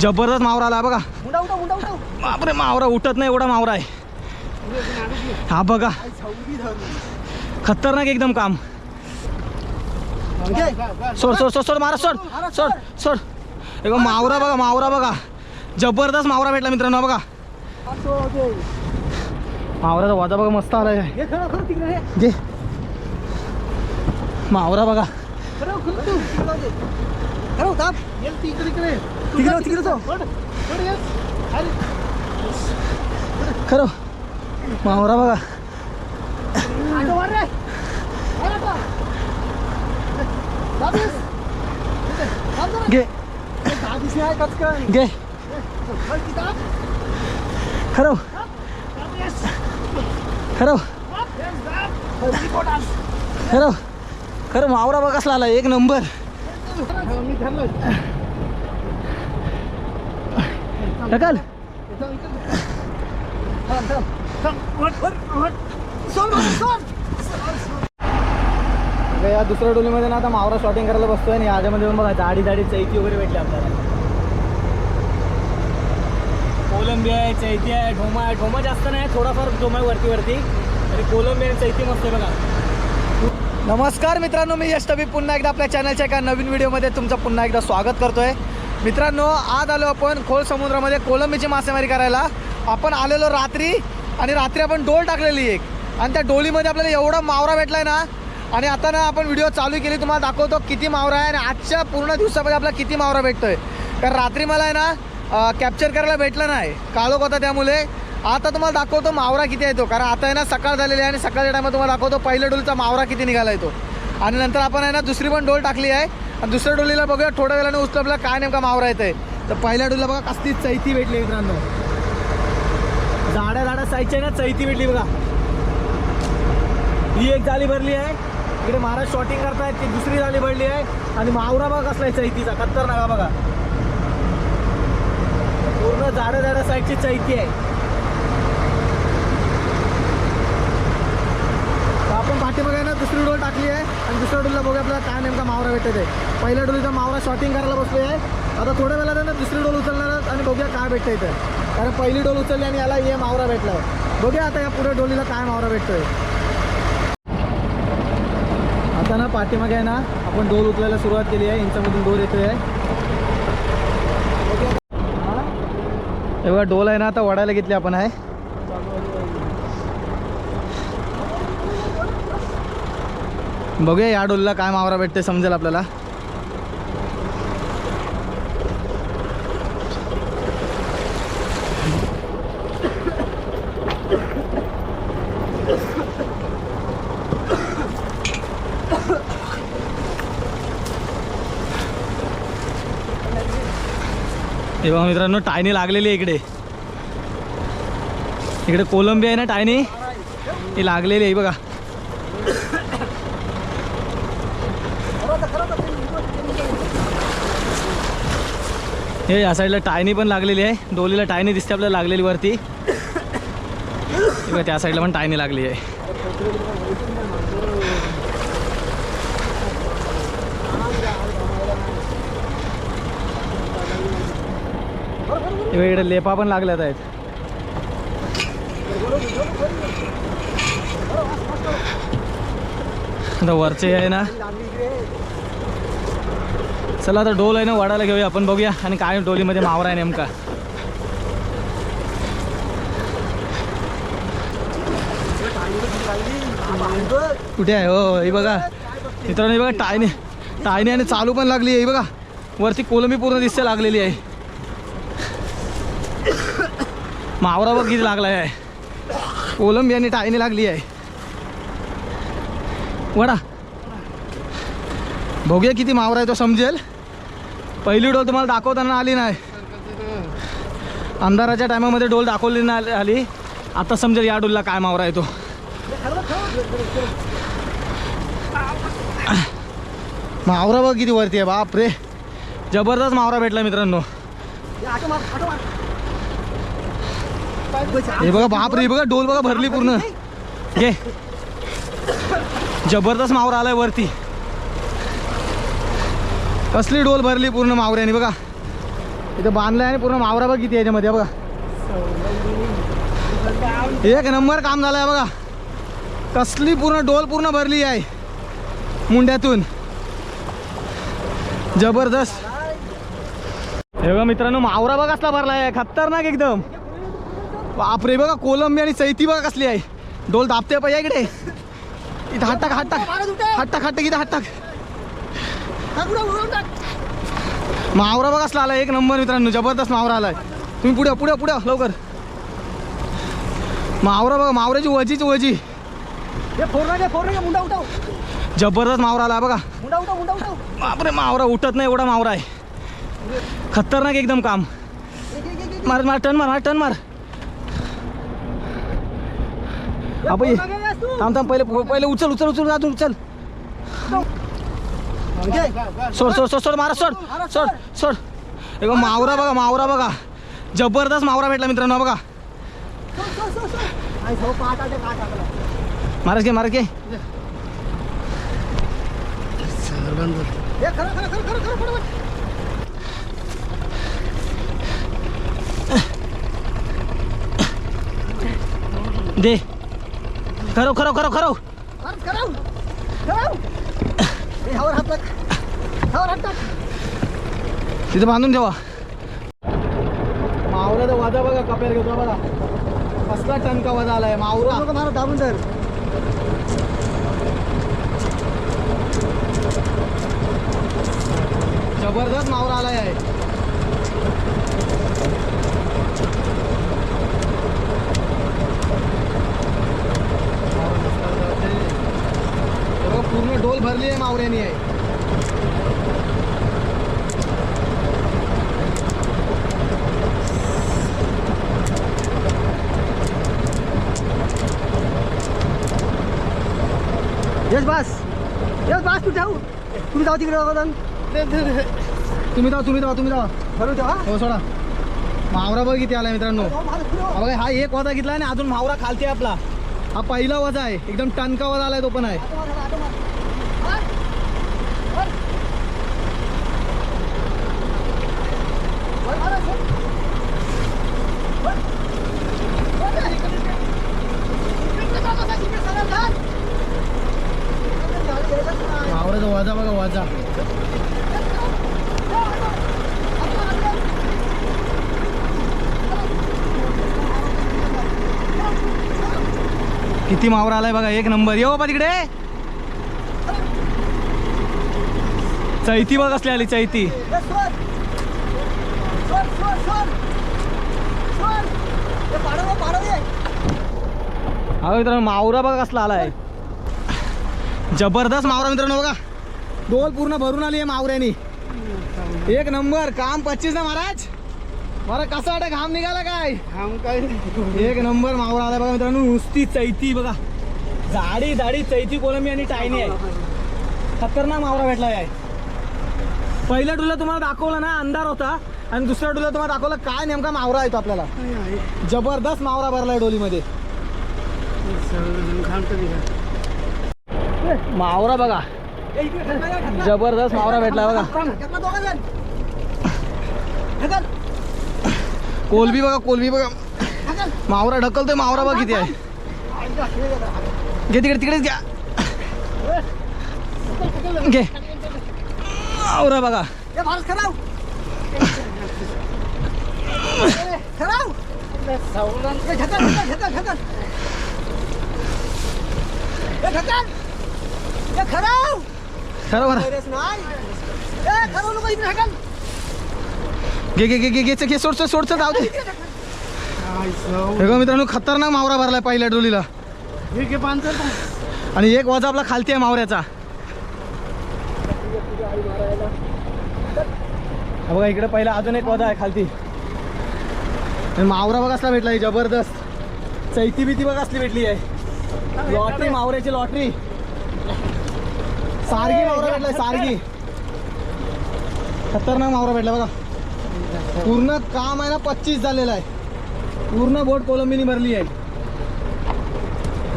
जबरदस्त मावरा आला बघा. बापरे मावरा उठत नाही एवढा मावरा आहे. हा बघा. खतरनाक एकदम काम. सोड सोड सोड सोड मारा सोड. सोड सोड. एक मावरा बघा मावरा बघा. जबरदस्त मावरा भेटला मित्रांनो बघा. मावराचा वाजा बघा मस्त आलाय. घे. मावरा बघा. तिकडे तिकडे तो खरं मावरा बघा. घे. घे. खरं. खरं. खरं. खरं मावरा बघा कसला आला. एक नंबर खरं मी धरलं. ढकल इथं, इथं. थांब, थांब. थांब. वट, वट, वट. सोड, वट, सोड. या दुसऱ्या डोलीमध्ये ना आता मावरा शॉटिंग करायला बसतोय आणि याच्यामध्ये पण बघा जाडी जाडी चैती वगैरे भेटली आपल्याला. कोलंबी आहे चैती आहे ढोमा आहे. ढोमा जास्त नाही थोडाफार ढोमा आहे वरती वरती. आणि कोलंबी आणि चैती मस्त आहे बघा. नमस्कार मित्रांनो मी यश पुन्हा एकदा आपल्या चॅनलच्या एका नवीन व्हिडिओमध्ये तुमचं पुन्हा एकदा स्वागत करतोय. मित्रांनो आज आलो आपण खोल समुद्रामध्ये कोलंबीची मासेमारी करायला. आपण आलेलो रात्री आणि रात्री आपण डोल टाकलेली एक. आणि त्या डोलीमध्ये आपल्याला एवढा मावरा भेटलाय ना आणि आता ना आपण व्हिडिओ चालू केली तुम्हाला दाखवतो किती मावरा आहे आणि आजच्या पूर्ण दिवसामध्ये आपला किती मावरा भेटतोय. कारण रात्री मला आहे ना कॅप्चर करायला भेटलं नाही. काळोख होता त्यामुळे. आता तुम्हाला दाखवतो मावरा किती येतो कारण आता आहे ना सकाळ झालेली आहे आणि सकाळच्या टायमात तुम्हाला दाखवतो पहिल्या डोलीचा मावरा किती निघाला येतो आणि नंतर आपण आहे ना दुसरी पण डोल टाकली आहे. आणि दुसऱ्या डोलीला बघूया थोड्या वेळाने उचलपला काय नेमका मावरा येत आहे तर पहिल्या डोलीला बघा कसली चैती भेटली मित्रांनो. झाड्या झाडा साईजची आहे ना चैती भेटली बघा. ही एक जाळी भरली आहे. इकडे महाराज शॉटिंग करतायत ती दुसरी जाली भरली आहे. आणि मावरा बघा कसला आहे चैतीचा खत्तर नका बघा. पूर्ण झाडं झाडं साईडची चैती आहे तर आपण पाठीमागे ना दुसरी डोल टाकली आहे आणि दुसऱ्या डोलला बघूया आपल्याला काय नेमका मावरा भेटत आहे पहिल्या डोलीचा मावरा शॉटिंग करायला बसले आहे आता थोड्या वेळात ना दुसरी डोल उचलणार आणि बघूया काय भेटतं इथं. कारण पहिली डोल उचलली आणि याला हे मावरा भेटला. आहे बघूया आता या पुढे डोलीला काय मावरा भेटतोय. आता ना पाठीमागे आहे ना आपण डोल उचलायला सुरुवात केली आहे. यांच्यामधून डोल येतोय. एवढा डोल आहे ना आता वडायला घेतली आपण आहे. बघूया या डोलला काय मावरा भेटते समजेल आपल्याला. हे बघा मित्रांनो टायनी लागलेली आहे इकडे. इकडे कोलंबी आहे ना टायनी? ही लागलेली आहे बघा. हे या साईडला टायनी पण लागलेली आहे. डोलीला टायनी दिसते आपल्याला लागलेली वरती. त्या साईडला पण टायनी लागली आहे. इकडे लेपा पण लागल्यात आहेत. आता वरचे आहे ना चला आता डोल आहे ना वडाला घेऊया. आपण बघूया. आणि काय डोलीमध्ये मावरा आहे नेमका. कुठे आहे? हो, हो हे बघा. मित्रांनो हे बघा टायने टायने आणि चालू पण लागली आहे. बघा वरती कोलंबी पूर्ण दिसते लागलेली आहे. मावरा बघ किती लागला आहे. कोलंबी आणि टायने लागली आहे. वडा. बघूया किती मावरा आहे तो समजेल. पहिली डोल तुम्हाला दाखवताना आली नाही. अंधाराच्या टायमामध्ये डोल दाखवली नाही आली. आता समजेल या डोलला काय मावरा येतो मावरा बघ किती वरती आहे बाप रे. जबरदस्त मावरा भेटला मित्रांनो. हे बघा बाप रे बघा डोल बघा भरली पूर्ण. घे. जबरदस्त मावरा आलाय वरती. कसली डोल भरली पूर्ण मावऱ्याने बघा. इथं बांधलंय आणि पूर्ण मावरा बघ किती आहे याच्यामध्ये बघा. एक नंबर काम झालंय बघा. कसली पूर्ण डोल पूर्ण भरली आहे मुंड्यातून. जबरदस्त. हे बघा मित्रांनो मावरा बघा कसला भरला आहे. खतरनाक एकदम. बापरे बघा कोलंबी आणि चैती बघा कसली आहे. डोल दाबते पाहिजे इकडे. इथं हात टाक हात टाक. हात टाक हात टाक इथं हात टाक. मावरा बघा असला आला एक नंबर मित्रांनो जबरदस्त मावरा आलाय. तुम्ही पुढे पुढे पुढे लवकर. मावरा बघा मावऱ्याची वजीची वजी. जबरदस्त मावरा आला बघा. बापरे मावरा उठत नाही एवढा मावरा आहे. खतरनाक एकदम काम. मार मार टन मार टन मार. थांब थांब पहिले पहिले उचल उचल उचल उचल. सोड सोड सोड सोड मारा सोड सोड सोड. एक मावरा बघा मावरा बघा. जबरदस्त मावरा भेटला मित्रांनो बघा. महाराज घे महाराज घे. दे. खरं खरं खरं खरं तिथे बांधून ठेवा. मावराचा वाजा बघा कप्यार घेतो बघा. कसला टनका वाजा आलाय मावरा मारा दाबून धर. जबरदस्त मावरा आलाय. आहे हे बघा, पूर्ण डोल भरली आहे मावऱ्यानी आहे. यस बस. यस बस तू जाऊ. तुम्ही जाऊ तिकडे. तुम्ही जावा तुम्ही जावा तुम्ही जावा भरून ठेवा हो? सोडा. मावरा बघ किती आलाय मित्रांनो. जाऊ, हा. हा एक वाजा घेतला आणि अजून मावरा खालती आपला. हा पहिला वाजा आहे. एकदम टणका वाजा आलाय तो पण आहे आटो मार, आटो मार. मार. मार. वर मारा, वर. वर. वर जा, इकडे जा. इकडे जा, बसा, इकडे सरळ जा. इकडे जा, इकडे जा. मावराचा वाजा बघा वाजा किती मावरा आलाय बघा एक नंबर. ये बाबा तिकडे. चैती बघ असली आली चैती. अगं मित्रांनो मावरा बघा कसला आलाय. जबरदस्त मावरा मित्रांनो बघा. डोल पूर्ण भरून आली आहे मावऱ्यानी. एक नंबर काम पच्चीस ना महाराज? बरं कसं वाटत? घाम निघाला काय? हम काय एक नंबर मावरा आलाय बघा मित्रांनो नुसती चैती बघा. जाडी जाडी चैती कोलंबी आणि टायनी आहे. खतरनाक मावरा भेटला आहे पहिल्या डुला तुम्हाला दाखवला ना अंधार होता. आणि दुसऱ्या डुला तुम्हाला दाखवला काय नेमका मावरा आहे तो आपल्याला जबरदस्त मावरा भरलाय डोलीमध्ये. मावरा बघा. जबरदस्त मावरा भेटला बघा. कोलबी बघा कोलबी बघा. मावरा ढकलतोय मावरा बघा किती आहे. घे तिकडे तिकडेच घ्या. घे. मावरा बघा. खराव खराव घे घे घे घे घे घे सोडचं सोड जाऊ दे. हे बघा मित्रांनो खतरनाक मावरा भरलाय पहिल्या डोलीला. आणि एक वजा आपला खालती आहे मावऱ्याचा. बघा इकडे पहिला अजून एक वजा आहे खालती. मावरा बघा असला भेटला जबरदस्त. चैती बिती बघा असली भेटली आहे. लॉटरी मावऱ्याची लॉटरी. सारगी मावरा भेटलाय सारगी. खतरनाक मावरा भेटला बघा. पूर्ण काम आहे ना पच्चीस झालेलं आहे. पूर्ण बोट कोलंबीनी भरली आहे.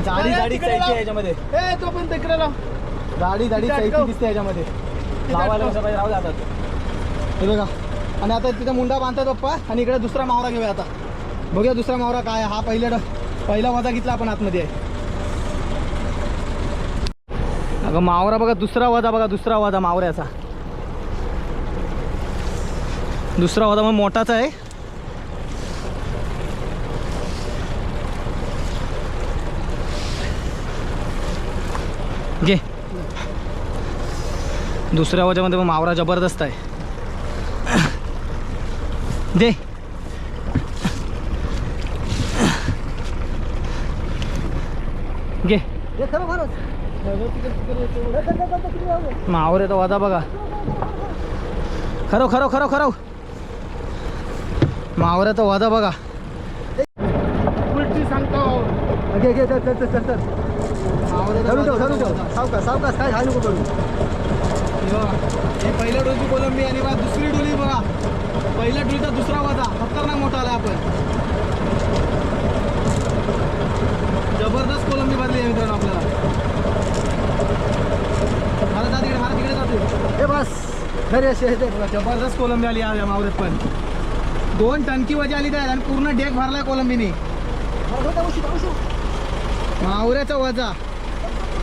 जाडी जाडी आहे याच्यामध्ये. ए तो पण तिकडे लाव. चैती अटकव. दिसते याच्यामध्ये. लावायला कसं पाहिजे राहू जातात हे बघा. आणि आता तिथे मुंडा बांधतात पप्पा. आणि इकडे दुसरा मावरा घेऊया आता. बघूया दुसरा मावरा काय. हा पहिला पहिला वाजा घेतला आपण आतमध्ये आहे. अगं मावरा बघा दुसरा वाजा बघा दुसरा वाजा मावऱ्याचा. दुसरा होता मग मोठाच आहे. घे. दुसऱ्या वाजामध्ये मग मावरा जबरदस्त आहे. दे. घे. मावरे तो वादा बघा. खरो खरो खरो खरो मावऱ्याचा वाजा बघा. उलटी सांगतो. घे घे चल चल चल चल चल. धरून ठेव धरून ठेव सावकाश सावकाश काय नको करू हे पहिल्या डोली कोलंबी आणि बघा दुसरी डोली बघा. पहिल्या डोलीचा दुसरा वाजा खतरनाक मोठा आला आपण. जबरदस्त कोलंबी भरली आहे मित्रांनो आपल्याला. मला जा तिकडे मला तिकडे जाते हे बस. घरी असे जबरदस्त कोलंबी आली या मावऱ्यात पण. दोन टनकी वजा आली त्यात आणि पूर्ण डेक भरलाय कोलंबीने. मावऱ्याचा वजा.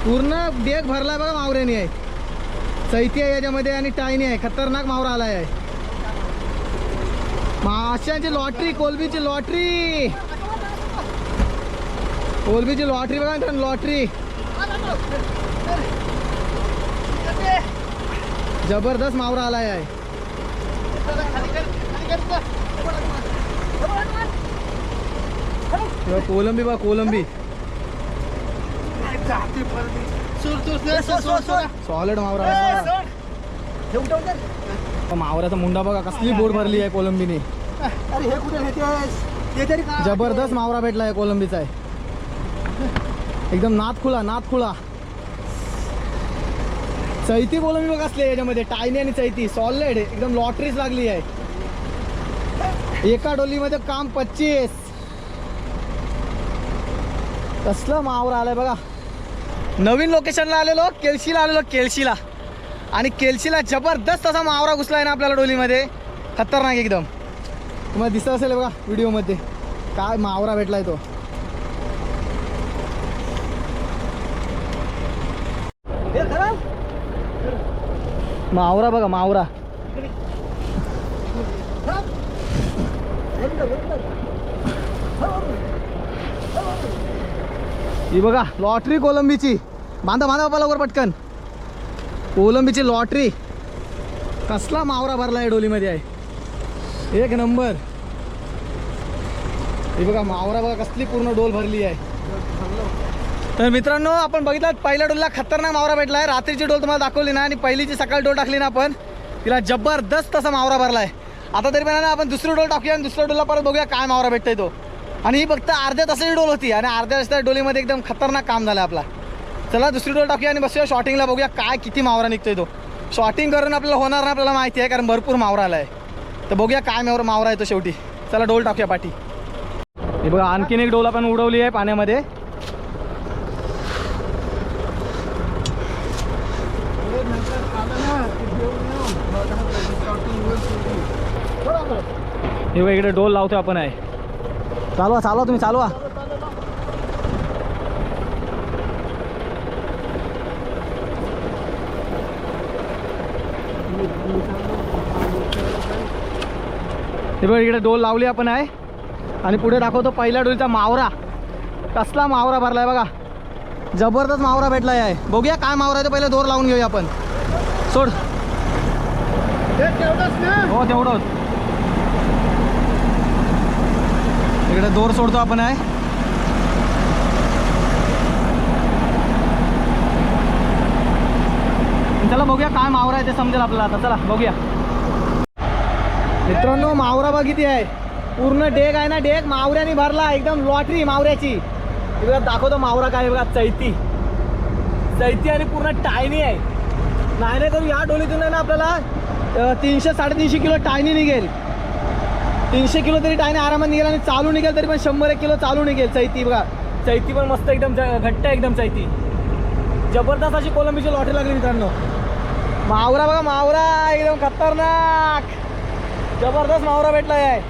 पूर्ण डेक भरलाय बघा मावऱ्याने. आहे चैती आहे याच्यामध्ये आणि टायनी आहे. खतरनाक मावरा आलाय. आहे माशांची लॉटरी कोलबीची लॉटरी. कोलबीची लॉटरी बघा मित्रांनो लॉटरी. जबरदस्त मावरा आलाय. आहे तेव्हा कोलंबी बा कोलंबी. सॉलिड मावरा. मावऱ्याचा मुंडा बघा कसली बोट भरली आहे कोलंबीने. जबरदस्त मावरा भेटला आहे कोलंबीचा आहे. एकदम नाथ खुला नाथ खुला. चैती कोलंबी बघ असली आहे याच्यामध्ये. टायनी आणि चैती. सॉलिड एकदम लॉटरीच लागली आहे. एका डोलीमध्ये काम पच्चीस. कसलं मावरा आलंय बघा. नवीन लोकेशनला आलेलो केळशीला आलेलो केळशीला. आणि केळशीला जबरदस्त असा मावरा घुसला आहे ना आपल्याला डोलीमध्ये. खतरनाक एकदम. तुम्हाला दिसत असेल बघा व्हिडिओमध्ये. काय मावरा भेटलाय तो. मावरा बघा मावरा. ही बघा लॉटरी कोलंबीची. बांधा बांधा बाबा लवकर पटकन. कोलंबीची लॉटरी. कसला मावरा भरला आहे डोलीमध्ये आहे. एक नंबर. ही बघा मावरा बघा कसली पूर्ण डोल भरली आहे. तर मित्रांनो आपण बघितलं पहिल्या डोलला खतरनाक मावरा भेटला आहे रात्रीची डोल तुम्हाला दाखवली ना आणि पहिलीची सकाळी डोल टाकली ना आपण तिला जबरदस्त असा मावरा भरला आहे आता तरी पण आपण दुसरी डोल टाकूया आणि दुसऱ्या डोलला परत बघूया काय मावरा भेटतोय तो. आणि ही फक्त अर्ध्या तासाची डोल होती आणि अर्ध्या तासाच्या डोलीमध्ये एकदम खतरनाक काम झालं आपला. चला दुसरी डोल टाकूया आणि बसूया शॉटिंगला बघूया काय किती मावरा निघतोय तो. शॉटिंग करून आपल्याला होणार ना आपल्याला माहिती आहे कारण भरपूर मावरा आला आहे तर बघूया काय मावरा मावरा येतो शेवटी. चला डोल टाकूया पाठी. हे बघा आणखीन एक डोल आपण उडवली आहे पाण्यामध्ये. हे बघा इकडे डोल लावतो आपण आहे. चालवा चालवा तुम्ही चालवा. हे बघ इकडे डोल लावली आपण आहे. आणि पुढे दाखवतो पहिल्या डोलचा मावरा. कसला मावरा भरलाय बघा. जबरदस्त मावरा भेटलाय आहे. बघूया काय मावरा आहे तो पहिले दोर लावून घेऊया आपण. सोड. हो तेवढंच. इकडे दोर सोडतो आपण आहे. चला बघूया काय मावरा आहे ते समजेल आपल्याला आता. चला बघूया. मित्रांनो मावरा बघ आहे. पूर्ण डेक आहे ना डेक मावऱ्याने भरला एकदम लॉटरी मावऱ्याची. हे बघा दाखवतो मावरा काय बघा चैती. चैती आणि पूर्ण टायनी आहे. नाही नाही करून या डोलीतून आहे ना आपल्याला तीनशे साडेतीनशे किलो टायनी निघेल. तीनशे किलो तरी टायने आरामात निघेल आणि चालू निघेल तरी पण शंभर एक किलो चालू निघेल. चैती बघा. चैती पण मस्त एकदम घट्ट आहे एकदम चैती. जबरदस्त अशी कोलंबीची लॉटरी लागली मित्रांनो. मावरा बघा मावरा एकदम खतरनाक. जबरदस्त मावरा भेटला आहे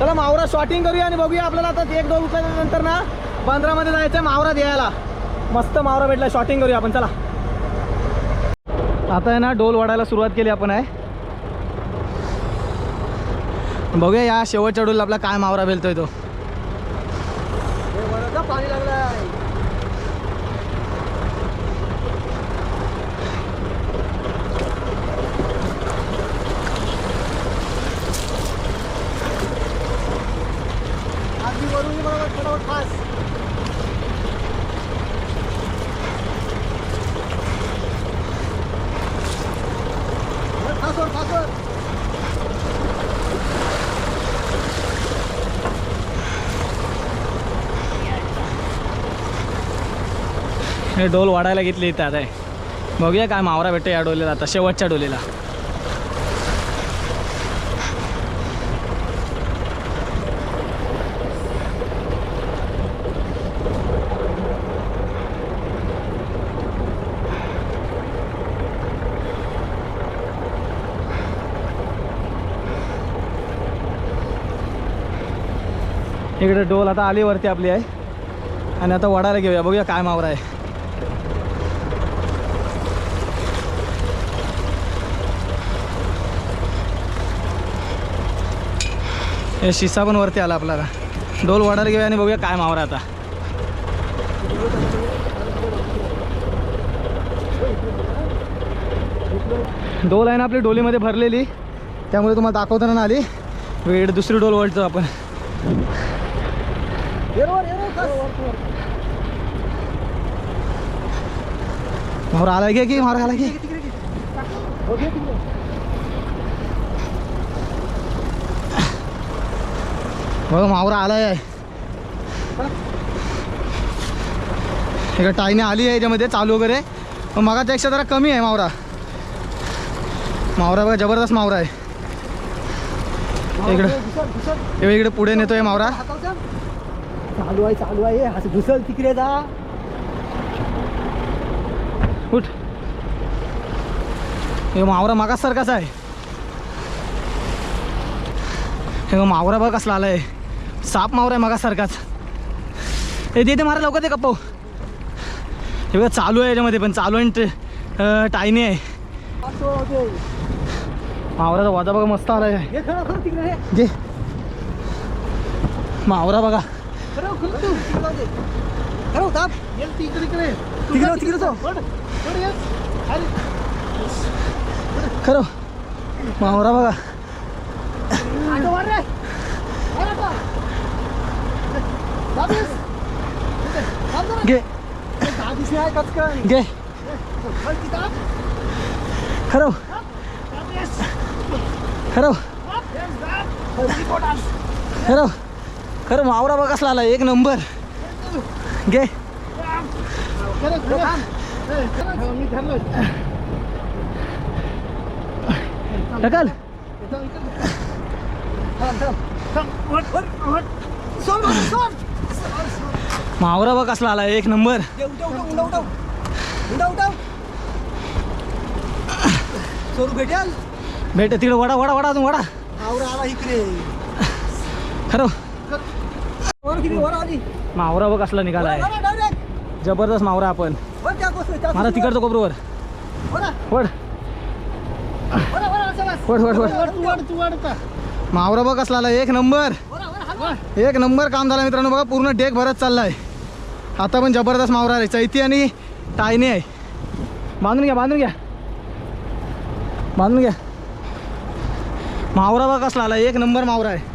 चला मावरा शॉटिंग करूया आणि बघूया आपल्याला आता एक दोन उचलल्यानंतर ना बांद्रामध्ये जायचं आहे मावरा द्यायला. मस्त मावरा भेटला शॉटिंग करूया आपण चला. आता आहे ना डोल वाढायला सुरुवात केली आपण आहे. बघूया या शेवटच्या डोल आपला काय मावरा भेटतोय तो. हे डोल वाढायला घेतली इथे आता. बघूया काय मावरा भेटतो या डोलीला आता शेवटच्या डोलीला इकडे डोल आता आली वरती आपली आहे. आणि आता वडायला घेऊया. बघूया काय मावरा आहे. शिसा पण वरती आला आपल्याला. डोल वाढायला घेऊया आणि बघूया काय मावरा आता. डोल आहे ना आपली डोलीमध्ये भरलेली. त्यामुळे तुम्हाला दाखवताना ना आली. वेळ दुसरी डोल वळतो आपण. मावरा आला की मावरा आला की हो घे तिकडे बघा मावरा आलाय. इकडे टाईने आली आहे याच्यामध्ये चालू वगैरे. पण मगाच्यापेक्षा जरा कमी आहे मावरा. मावरा बघा जबरदस्त मावरा आहे. इकडं इकडे पुढे नेतोय मावरा. चालू आहे चालू आहे. असं घुसल तिकडे जा. उठ. हे मावरा मागासारखाच आहे. हे मावरा बघ कसला आलाय. साप मावरा आहे मागासारखाच. हे दे ते मारा लवकर ते कपव. हे बघा चालू आहे याच्यामध्ये पण चालू आहे टायनी आहे. मावराचा वाजा बघा मस्त आलाय. हे खरं खरं तिकडे हे. घे. मावरा बघा. खरं खरं तू तिकडे जाऊ दे. खरं ताप ये तिकडे इकडे तिकडे तिकडे जाऊ पड पड ये. खाली. खरं मावरा बघा आटो मार रे मार आटो. दाब येस. दाब जरा. घे. हे दहा घे. खाली ती दाब. खरं खरं मावरा बघा कसला आला एक नंबर. घे. खरं, खरं. ढकल मावरा बघ कसला आलाय एक नंबर. भेटेल? भेट तिकडे वडा वडा वडा अजून वडा. आला इकडे. खरं. आली? मावरा बघ कसला निघालाय. डायरेक्ट जबरदस्त मावरा आपण. मला तिकडचं कोपरवर. वड. वड. वड वड मावरा बघ कसला आलाय एक नंबर. एक नंबर काम झालं मित्रांनो बघा पूर्ण डेक भरत चाललाय. आता पण जबरदस्त मावरा आहे चैती आणि टायनी आहे. बांधून घ्या बांधून घ्या. बांधून घ्या. मावरा बघा कसला आला. एक नंबर मावरा आहे.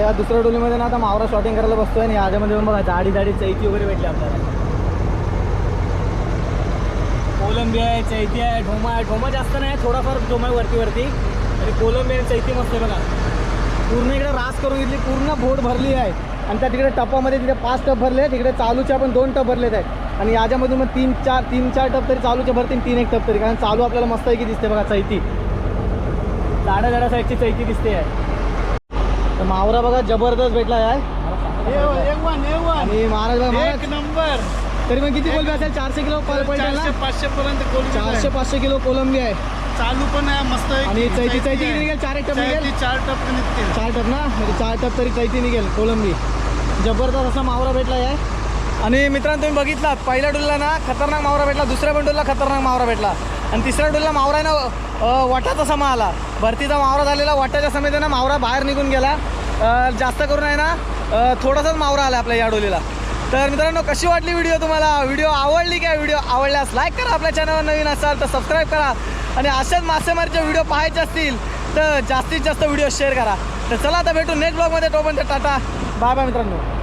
या दुसऱ्या डोलीमध्ये ना आता मावरा शॉटिंग करायला बसतोय आणि याच्यामध्ये पण बघा जाडी जाडी चैती वगैरे भेटली आपल्याला. कोलंबी आहे चैती आहे ढोमा आहे. ढोमा जास्त नाही थोडाफार ढोमा आहे वरती वरती. आणि कोलंबी आणि चैती मस्त आहे बघा. पूर्ण इकडे रास करून घेतली पूर्ण बोट भरली आहे. आणि त्या तिकडे टपामध्ये तिथे पाच टप भरले आहेत तिकडे चालूचे पण दोन टप भरलेत आहेत. आणि याच्यामधून मग तीन चार तीन चार टप तरी चालूचे भरतील तीन एक टप तरी. कारण चालू आपल्याला मस्त आहे की दिसते बघा चैती. जाड्या जाड्या साईडची चैती दिसते आहे. तर मावरा बघा जबरदस्त भेटला आहे महाराज बघा नंबर. तरी मग किती कोलबी असेल? चारशे किलो पाचशे पर्यंत चारशे पाचशे किलो कोलंबी आहे. चालू पण आहे मस्त. आणि चैती चैती. किती निघेल चार एक टप निघेल. चार टप निघतील. चार टप ना? म्हणजे चार टप तरी चैती निघेल कोलंबी. जबरदस्त असा मावरा भेटला आहे आणि मित्रांनो तुम्ही बघितलात पहिल्या डोलला ना खतरनाक मावरा भेटला दुसऱ्या पण डोलला खतरनाक मावरा भेटला. आणि तिसऱ्या डोलला मावरा आहे ना वाटाचा समा आला. भरतीचा मावरा झालेला वाटाच्या समेत ना मावरा बाहेर निघून गेला. जास्त करून आहे ना थोडासाच मावरा आला आपल्या या डोलीला. तर मित्रांनो कशी वाटली व्हिडिओ तुम्हाला? व्हिडिओ आवडली काय व्हिडिओ आवडल्यास लाईक करा. आपल्या चॅनलवर नवीन असाल तर सबस्क्राईब करा. आणि अशाच मासेमारीचे व्हिडिओ पाहायचे असतील तर जास्तीत जास्त व्हिडिओ शेअर करा. तर चला आता भेटू नेक्स्ट ब्लॉगमध्ये तोपर्यंत टाटा. बाय बाय मित्रांनो.